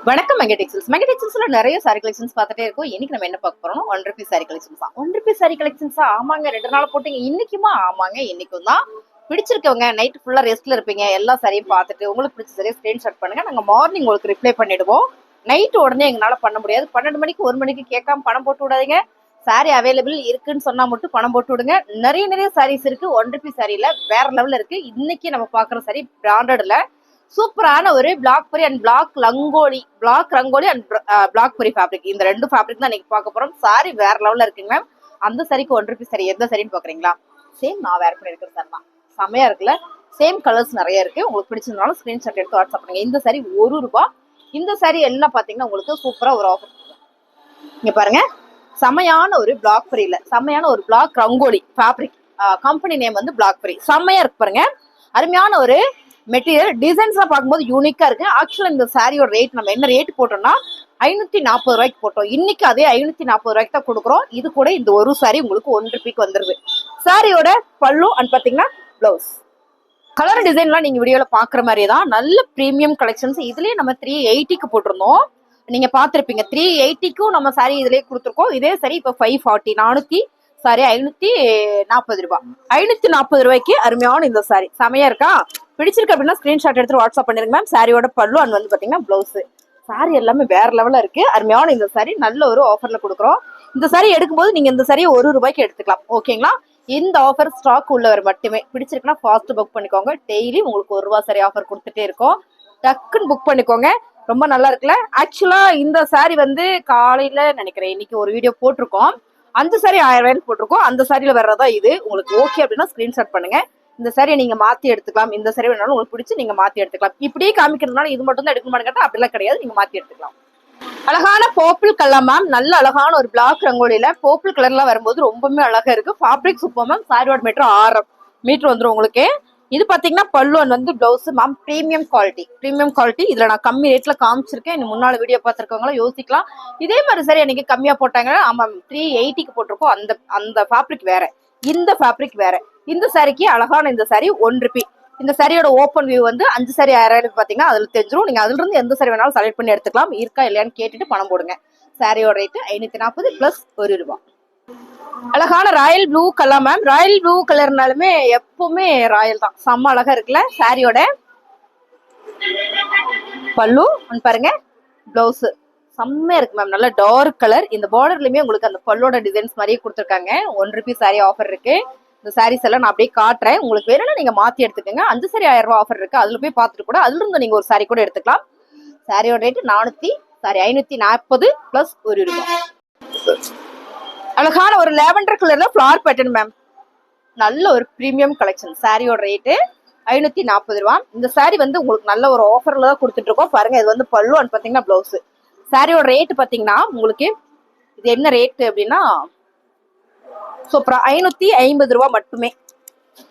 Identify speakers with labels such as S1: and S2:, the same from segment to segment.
S1: வணக்கம் mega textiles mega நிறைய sari collections பார்த்துட்டே இருக்கும். இன்னைக்கு நம்ம என்ன பார்க்க போறோம் ஒன் ருபி சாரி கலெக்ஷன்ஸ் தான். ஒன் ருபி சாரி கலெக்ஷன்ஸ் ஆமாங்க ரெண்டு நாள் போட்டீங்க. இன்னைக்குமா? ஆமாங்க இன்னைக்கும் தான். பிடிச்சிருக்கவங்க நைட் ஃபுல்லா ரெஸ்ட்ல இருப்பீங்க. எல்லா சாரியும் பார்த்துட்டு உங்களுக்கு பிடிச்ச சரியா ஸ்கிரீன்ஷாட் பண்ணுங்க. நாங்க மார்னிங் உங்களுக்கு ரிப்ளை பண்ணிடுவோம். நைட் உடனே எங்களால பண்ண முடியாது. பன்னெண்டு மணிக்கு ஒரு மணிக்கு கேட்காம பணம் போட்டு விடாதீங்க. சாரி அவைலபிள் இருக்குன்னு சொன்னா மட்டும் பணம் போட்டு விடுங்க. நிறைய நிறைய சாரீஸ் இருக்கு. ஒன் ருபி சாரியில வேற லெவல்ல இருக்கு. இன்னைக்கு நம்ம பாக்குற சாரி பிராண்டட்ல சூப்பரான ஒரு பிளாக் பொரி and black rangoli black rangoli and black பொரி ஃபேப்ரிக் இந்த ரெண்டு ஃபேப்ரிக் தான் இன்னைக்கு பார்க்க போறோம். சாரி வேற லெவல்ல இருக்குங்க மேம் அந்த சரிக்கு ஒன் ருபி சரி எந்த சரின்னு பாக்குறீங்களா? சேம் நான் வேர் பண்ணிருக்கிற சார் தான். செமையா இருக்குல்ல? சேம் கலர்ஸ் நிறைய இருக்கு. உங்களுக்கு பிடிச்சிருந்தாலும் ஸ்கிரீன்ஷாட் எடுத்து வாட்ஸ்அப் பண்ணுங்க. இந்த சாரி ஒரு ரூபா இந்த சாரி எல்லாம் பாத்தீங்கன்னா உங்களுக்கு சூப்பரா ஒரு ஆஃபர் இங்க பாருங்க. செமையான ஒரு பிளாக் பொரியில செமையான ஒரு black rangoli fabric company name வந்து பிளாக் பொரி செம்மையா இருக்கு பாருங்க. அருமையான ஒரு மெட்டீரியல் டிசைன்ஸ்லாம் பார்க்கும்போது யூனிக்காக இருக்கு. ஆக்சுவலாக இந்த சாரியோட ரேட் நம்ம என்ன ரேட் போட்டோம்னா ஐநூற்றி நாற்பது ரூபாய்க்கு போட்டோம். இன்னைக்கு அதே ஐநூற்றி நாற்பது ரூபாய்க்கு தான் கொடுக்குறோம். இது கூட இந்த ஒரு சாரி உங்களுக்கு ஒன் பீக் வந்துருது. சாரியோட பல்லு அண்ட் பார்த்தீங்கன்னா ப்ளவுஸ் கலர் டிசைன்லாம் நீங்க வீடியோவில் பாக்குற மாதிரி தான். நல்ல ப்ரீமியம் கலெக்ஷன்ஸ் இதுலேயே நம்ம த்ரீ எயிட்டிக்கு போட்டிருந்தோம். நீங்க பாத்திருப்பீங்க த்ரீ எயிட்டிக்கும் நம்ம சாரி இதுலயே கொடுத்துருக்கோம். இதே சரி இப்போ ஃபைவ் ஃபார்ட்டி நானூத்தி சாரி ஐநூத்தி நாற்பது ரூபாய். ஐநூத்தி நாற்பது ரூபாய்க்கு அருமையான இந்த சாரி செமையா இருக்கா? பிடிச்சிருக்கு அப்படின்னா ஸ்கிரீன்ஷாட் எடுத்து வாட்ஸ்அப் பண்ணிருங்க மேம் சாரியோட பல்லு அண்ட் வந்து பாத்தீங்கன்னா பிளவுஸ் சாரி எல்லாமே வேற லெவலில் இருக்கு. அருமையான இந்த சாரி நல்ல ஒரு ஆஃபர்ல கொடுக்குறோம். இந்த சாரி எடுக்கும்போது நீங்க இந்த சாரியை ஒரு ரூபாய்க்கு எடுத்துக்கலாம். ஓகேங்களா இந்த ஆஃபர் ஸ்டாக் உள்ளவர் மட்டுமே. பிடிச்சிருக்குன்னா ஃபாஸ்ட் புக் பண்ணிக்கோங்க. டெய்லி உங்களுக்கு ஒரு ரூபா சரி ஆஃபர் கொடுத்துட்டே இருக்கோம். டக்குன்னு புக் பண்ணிக்கோங்க. ரொம்ப நல்லா இருக்குல்ல? ஆக்சுவலா இந்த சாரி வந்து காலையில நினைக்கிறேன் இன்னைக்கு ஒரு வீடியோ போட்டிருக்கோம். அந்த சாரி ஆயிரம் ரூபாய்க்கு போட்டிருக்கோம். அந்த சாரியில வர்றதா இது. உங்களுக்கு ஓகே அப்படின்னா ஸ்கிரீன்ஷாட் பண்ணுங்க. இந்த சாரியை நீங்க மாத்தி எடுத்துக்கலாம். இந்த சாரி வேணாலும் உங்களுக்கு பிடிச்சி நீங்க மாத்தி எடுத்துக்கலாம். இப்படியே காமிக்கிறதுனால இது மட்டும் தான் எடுக்கணுமான்னு கேட்டா அப்படிலாம் கிடையாது. நீங்க மாத்தி எடுத்துக்கலாம். அழகான போப்பிள் கலர் மேம் நல்ல அழகான ஒரு பிளாக் ரங்கோலியில போப்பிள் கலர்லாம் வரும்போது ரொம்பவுமே அழகா இருக்கு. ஃபேப்ரிக் சூப்பர் மேம் சாரியோட மீட்டர் ஆறு மீட்டர் வந்துடும் உங்களுக்கு. இது பாத்தீங்கன்னா பல்லுவன் வந்து blouse ma'am premium quality premium quality இதுல நான் கம்மி ரேட்ல காமிச்சிருக்கேன். இன்னும் முன்னால வீடியோ பார்த்துருக்கவங்களாம் யோசிக்கலாம். இதே மாதிரி சரி எனக்கு கம்மியா போட்டாங்க ஆமா த்ரீ எயிட்டிக்கு போட்டிருக்கோம். அந்த அந்த ஃபேப்ரிக் வேற. இந்த ஃபேப்ரிக் வேற. இந்த சாரிக்கு அழகான இந்த சாரி ஒன் ருபி இந்த சாரியோட ஓப்பன் வியூ வந்து அஞ்சு சாரி ஆயிரம் பார்த்தீங்கன்னா அதில் தெரிஞ்சிடும் நீங்கள் அதிலிருந்து எந்த சாரி வேணாலும் செலக்ட் பண்ணி எடுத்துக்கலாம். இருக்கா இல்லையான்னு கேட்டுட்டு பணம் போடுங்க. சாரியோட ரேட்டு ஐநூற்றி நாற்பது ப்ளஸ் ஒரு ரூபா. அழகான royal blue colour ma'am royal blue கலர்னாலுமே எப்பவுமே ராயல் தான். செம்ம அழகா இருக்குல்ல சாரியோட பல்லு ஒன்று பாருங்க. பிளவுஸ் செம்மையா இருக்கு மேம் நல்ல டார்க் கலர் இந்த பார்டர்லயுமே உங்களுக்கு அந்த பல்லோட டிசைன்ஸ் மாதிரியே கொடுத்துருக்காங்க. ஒன் ருபி சாரி ஆஃபர் இருக்கு. இந்த சாரீஸ் எல்லாம் நான் அப்படியே காட்டுறேன். உங்களுக்கு வேணும்னா நீங்க மாத்தி எடுத்துக்கோங்க. அஞ்சு சாரி ஆயிரம் ரூபாய் ஆஃபர் இருக்கு. அதுல போய் பார்த்துட்டு கூட அதுல இருந்து நீங்க ஒரு சாரி கூட எடுத்துக்கலாம். சாரியோட ரேட்டு நானூத்தி சாரி ஐநூத்தி நாற்பது பிளஸ் ஒரு ரூபாய். அழகான ஒரு லேவண்டர் கலர்ல ஃபிளார் பேட்டர்ன் மேம் நல்ல ஒரு ப்ரீமியம் கலெக்ஷன் சாரியோட ரேட்டு ஐநூத்தி நாற்பது ரூபா. இந்த சாரி வந்து உங்களுக்கு நல்ல ஒரு ஆஃபர்ல தான் கொடுத்துட்டு இருக்கோம். பாருங்க இது வந்து பல்லு அண்ட் பாத்தீங்கன்னா பிளவுஸ் சாரியோட ரேட் பாத்தீங்கன்னா உங்களுக்கு இது என்ன ரேட்டு அப்படின்னா சூப்பரா ஐநூத்தி ஐம்பது ரூபா மட்டுமே.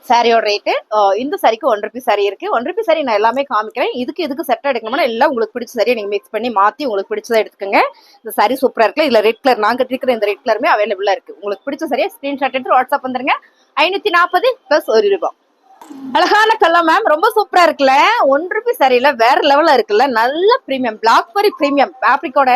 S1: சாரியோட ரேட்டு இந்த சாரிக்கு ஒன் ருபி சாரி இருக்கு. ஒன் ருபி சாரி நான் எல்லாமே காமிக்கிறேன். இதுக்கு இதுக்கு செட் எடுக்கணும்னா எல்லாம் உங்களுக்கு பிடிச்ச சாரியை நீங்க மிக்ஸ் பண்ணி மாத்தி உங்களுக்கு பிடிச்சதை எடுத்துக்கோங்க. இந்த சாரி சூப்பரா இருக்கு இதுல ரெட் கலர் நாங்க கட்டிருக்கிற இந்த ரெட் கலருமே அவைலபிளா இருக்கு. உங்களுக்கு பிடிச்ச சரியா ஸ்கிரீன்ஷாட் எடுத்து வாட்ஸ்அப் வந்துருங்க. ஐநூத்தி நாற்பது பிளஸ் ஒரு ரூபாய். அழகான கலர் மேம் ரொம்ப சூப்பரா இருக்குல்ல. ஒன் ருபி சரியில வேற லெவல்ல இருக்குல்ல. நல்ல பிரீமியம் பிளாக்பெரி பிரீமியம் ஃபேப்ரிக்கோட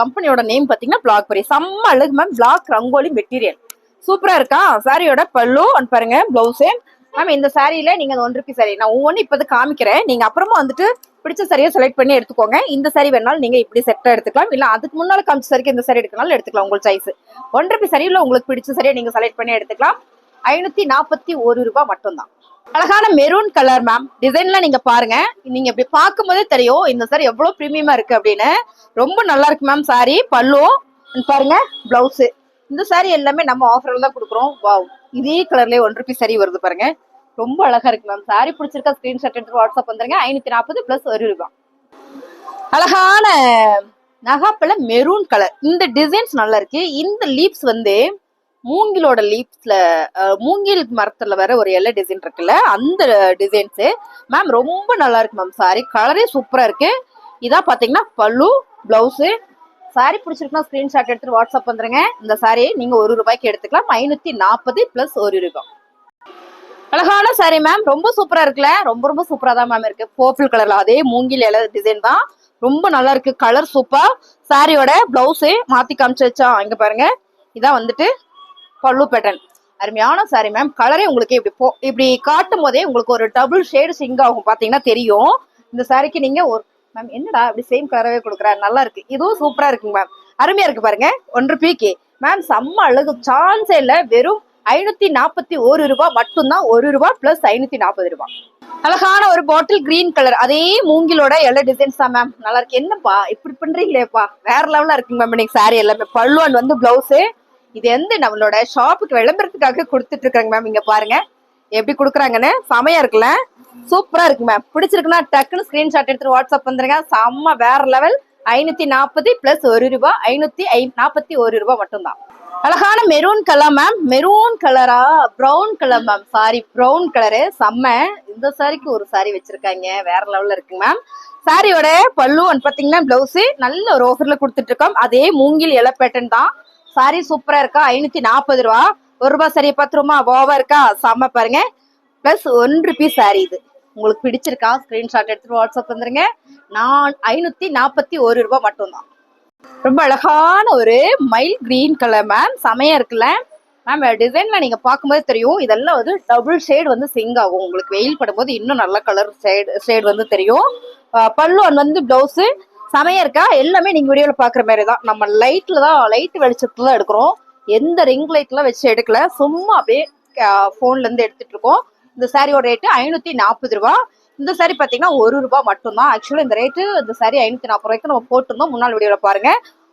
S1: கம்பெனியோட நேம் பாத்தீங்கன்னா பிளாக்பெரி செம்ம அழகு மேம் பிளாக் ரங்கோலி மெட்டீரியல் சூப்பரா இருக்கா? சாரியோட பல்லு அண்ட் பாருங்க பிளவுஸு மேம் இந்த சாரியில நீங்க அந்த ஒன் ருபி சாரி நான் ஒவ்வொன்று இப்போது காமிக்கிறேன். நீங்க அப்புறமா வந்துட்டு பிடிச்ச சரியா செலக்ட் பண்ணி எடுத்துக்கோங்க. இந்த சாரி வேணாலும் நீங்க இப்படி செட்டா எடுத்துக்கலாம். இல்ல அதுக்கு முன்னால காமிச்ச சரிக்கு இந்த சாரி எடுக்கனாலும் எடுத்துக்கலாம் உங்களுக்கு சாய்ஸ் ஒன் ருபி சரியில உங்களுக்கு பிடிச்ச சரியா நீங்க செலக்ட் பண்ணி எடுத்துக்கலாம். ஐநூத்தி நாற்பத்தி ஒரு ரூபாய் மட்டும்தான். அழகான மெரூன் கலர் மேம் டிசைன்லாம் நீங்க பாருங்க. நீங்க இப்படி பார்க்கும்போதே தெரியும் இந்த சாரி எவ்வளவு பிரீமியமா இருக்கு அப்படின்னு. ரொம்ப நல்லா இருக்கு மேம் சாரி பல்லு பாருங்க பிளவுஸ் இந்த சாரி எல்லாமே நம்ம ஆஃபர்ல தான் கொடுக்குறோம். வாவ் இதே கலர்லயே ஒன் ருபி சாரி வருது பாருங்க. ரொம்ப அழகா இருக்கு மேம் சாரி பிடிச்சிருக்கா ஸ்கிரீன்ஷாட் எடுத்து வாட்ஸ்அப் வந்துருங்க. ஐநூத்தி நாற்பது பிளஸ் ஒரு ரூபா. அழகான நகாப்பழ மெரூன் கலர் இந்த டிசைன்ஸ் நல்லா இருக்கு. இந்த லீப்ஸ் வந்து மூங்கிலோட லீப்ஸ்ல மூங்கில் மரத்துல வர ஒரு எல்லை டிசைன் இருக்குல்ல அந்த டிசைன்ஸ் மேம் ரொம்ப நல்லா இருக்கு மேம் சாரி கலரே சூப்பரா இருக்கு. இதான் பாத்தீங்கன்னா பல்லு பிளவுஸ் சாரி பிடிச்சிருக்குன்னா ஸ்கிரீன்ஷாட் எடுத்துட்டு வாட்ஸ்அப் வந்துருங்க. இந்த சாரியை நீங்க ஒரு ரூபாய்க்கு எடுத்துக்கலாம். ஐநூத்தி நாற்பது பிளஸ் ஒரு ரூபாய். அழகான சாரி மேம் ரொம்ப சூப்பரா இருக்குல்ல? ரொம்ப ரொம்ப சூப்பரா தான் மேம் இருக்கு. பர்பிள் கலர்ல அதே மூங்கில் இலை டிசைன் தான். ரொம்ப நல்லா இருக்கு. கலர் சூப்பர் சாரியோட பிளவுஸு மாத்தி காமிச்சு வச்சா இங்க பாருங்க. இதான் வந்துட்டு பல்லு பேட்டர்ன் அருமையான சாரி மேம் கலரே உங்களுக்கு இப்படி போ இப்படி காட்டும் போதே உங்களுக்கு ஒரு டபுள் ஷேடு சிங்க் ஆகும் பாத்தீங்கன்னா தெரியும். இந்த சாரிக்கு நீங்க ஒரு மேம் என்னடா இப்படி சேம் கலரவே கொடுக்குறாரு நல்லா இருக்கு. இதுவும் சூப்பரா இருக்குங்க மேம் அருமையா இருக்கு பாருங்க. ஒன்று பீக்கு மேம் செம்ம அழகு. சான்ஸே இல்லை. வெறும் ஐநூத்தி நாற்பத்தி ஒரு ரூபாய் மட்டும்தான் ஒரு ரூபா பிளஸ் ஐநூத்தி நாற்பது ரூபாய் அழகான ஒரு பாட்டில் கிரீன் கலர் அதே மூங்கிலோட எல்லா டிசைன்ஸ் தான் மேம் நல்லா இருக்கு. என்னப்பா? இப்படி பண்றீங்களேப்பா. வேற லெவலா இருக்குங்க மேம் இன்னைக்கு சாரி எல்லாமே. பல்லுவான் வந்து பிளவுஸ் இது எந்த நம்மளோட ஷாப்புக்கு விளம்பரத்துக்காக கொடுத்துட்டு இருக்காங்க மேம் இங்க பாருங்க. எப்படி கொடுக்குறாங்கன்னு? செமையா இருக்குல்ல? சூப்பரா இருக்கு மேம் பிடிச்சிருக்குன்னா டக்குன்னு ஸ்கிரீன்ஷாட் எடுத்துட்டு வாட்ஸ்அப் வந்துருங்க. செம்ம வேற லெவல் ஐநூத்தி நாற்பது பிளஸ் ஒரு ரூபாய் ஐநூத்தி ஐ நாற்பத்தி ஒரு ரூபாய் மட்டும்தான். அழகான மெரூன் கலர் மேம் மெரூன் கலரா brown colour ma'am sari brown colour செம்ம. இந்த சாரிக்கு ஒரு சாரி வச்சிருக்காங்க. வேற லெவல்ல இருக்குங்க மேம் சாரியோட பல்லு பார்த்தீங்கன்னா பாத்தீங்கன்னா பிளவுஸ் நல்ல ஒரு ஆஃபர்ல கொடுத்துட்டு இருக்கோம். அதே மூங்கில் இலை தான். சாரி சூப்பரா இருக்கா? ஐநூத்தி நாற்பது ரூபா. ஒரு ரூபாய் சரி பத்து ரூபா ஓவா இருக்கா? செம்ம பாருங்க. பிளஸ் ஒன் ருபீஸ் சாரி இது. உங்களுக்கு பிடிச்சிருக்கா? ஸ்கிரீன்ஷாட் எடுத்துட்டு வாட்ஸ்அப் வந்துருங்க. நான் ஐநூத்தி நாற்பத்தி ஒரு ரூபாய் மட்டும்தான். ரொம்ப அழகான ஒரு மைல் கிரீன் கலர் மேம் செமையா இருக்குல்ல? மேம் டிசைன்ல நீங்க பார்க்கும்போது தெரியும். இதெல்லாம் வந்து டபுள் ஷேட் வந்து சிங் ஆகும். உங்களுக்கு வெயில் படும்போது இன்னும் நல்ல கலர் ஷேட் ஷேட் வந்து தெரியும். பல்லு பல்லுவன் வந்து பிளவுஸ் செமையா இருக்கா? எல்லாமே நீங்க வீடியோல பாக்குற மாதிரி தான் நம்ம லைட்ல தான் லைட் வெளிச்சத்துல தான் எடுக்கிறோம். எந்த ரிங் லைட்லாம் வச்சு எடுக்கல. சும்மா அப்படியே ஃபோன்லேருந்து எடுத்துட்டு இருக்கோம். இந்த சாரியோட ரேட்டு ஐநூற்றி நாற்பது ரூபா. இந்த சாரி பார்த்தீங்கன்னா ஒரு ரூபாய் மட்டும்தான். ஆக்சுவலாக இந்த ரேட்டு இந்த சாரி ஐநூற்றி நாற்பது ரூபாய்க்கு நம்ம போட்டிருந்தோம். முன்னாள் வீடியோல பாருங்க.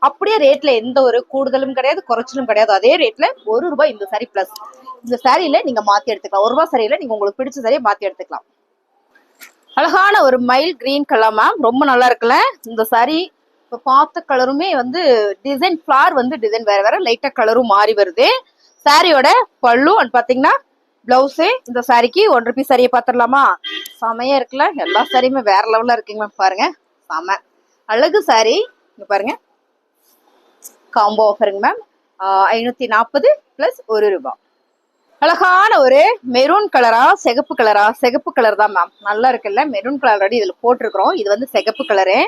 S1: அப்படியே ரேட்ல எந்த ஒரு கூடுதலும் கிடையாது குறைச்சலும் கிடையாது. அதே ரேட்ல ஒரு ரூபாய் இந்த சாரி பிளஸ் இந்த சாரியில நீங்க மாத்தி எடுத்துக்கலாம். ஒரு ரூபாய் சாரியில நீங்க உங்களுக்கு பிடிச்ச சாரியை மாத்தி எடுத்துக்கலாம். அழகான ஒரு மைல் கிரீன் கலர் மேம் ரொம்ப நல்லா இருக்குல்ல? இந்த சாரி இப்போ பார்த்த கலருமே வந்து டிசைன் ஃபிளார் வந்து டிசைன் வேற வேற லைட்டா கலரும் மாறி வருது. சாரியோட பல்லு அண்ட் பாத்தீங்கன்னா பிளவுஸு இந்த சாரிக்கு ஒன் ருபீஸ் சாரியை பார்த்துடலாமா செமையா இருக்குல்ல? எல்லா சாரியுமே வேற லெவல்ல இருக்குங்க மேம் பாருங்க. செம. அழகு சாரி இங்க பாருங்க. காம்போ ஆஃபருங்க மேம் ஐநூத்தி நாற்பது பிளஸ் ஒரு ரூபாய் அழகான ஒரு மெரூன் கலரா சிகப்பு கலரா சிகப்பு கலர் தான் மேம் நல்லா இருக்குல்ல? மெரூன் கலர் ஆல்ரெடி இதுல போட்டிருக்கிறோம். இது வந்து சிகப்பு கலரு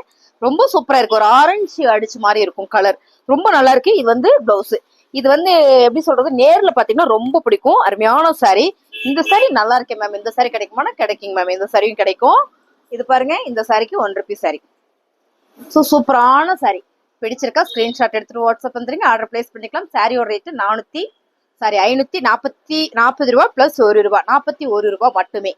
S1: ரொம்ப சூப்பரா இருக்கு. ஒரு ஆரஞ்சு அடிச்சு மாதிரி இருக்கும் கலர் ரொம்ப நல்லா இருக்கு. இது வந்து பிளவுஸ் இது வந்து எப்படி சொல்றது? நேர்ல பாத்தீங்கன்னா ரொம்ப பிடிக்கும். அருமையான சாரி இந்த சாரி நல்லா இருக்கேன் மேம் இந்த சாரி கிடைக்குமானா கிடைக்குங்க மேம் இந்த சாரியும் கிடைக்கும். இது பாருங்க. இந்த சாரிக்கு ஒன் ருபி சாரி ஸோ சூப்பரான சாரி பிடிச்சிருக்கா? ஸ்கிரீன்ஷாட் எடுத்துட்டு வாட்ஸ்அப் வந்துருங்க. ஆர்டர் பிளேஸ் பண்ணிக்கலாம். சாரியோட ரேட்டு நானூத்தி சாரி ஐநூத்தி நாற்பத்தி நாற்பது ரூபா பிளஸ் ஒரு ரூபா நாற்பத்தி ஒரு ரூபா மட்டுமே.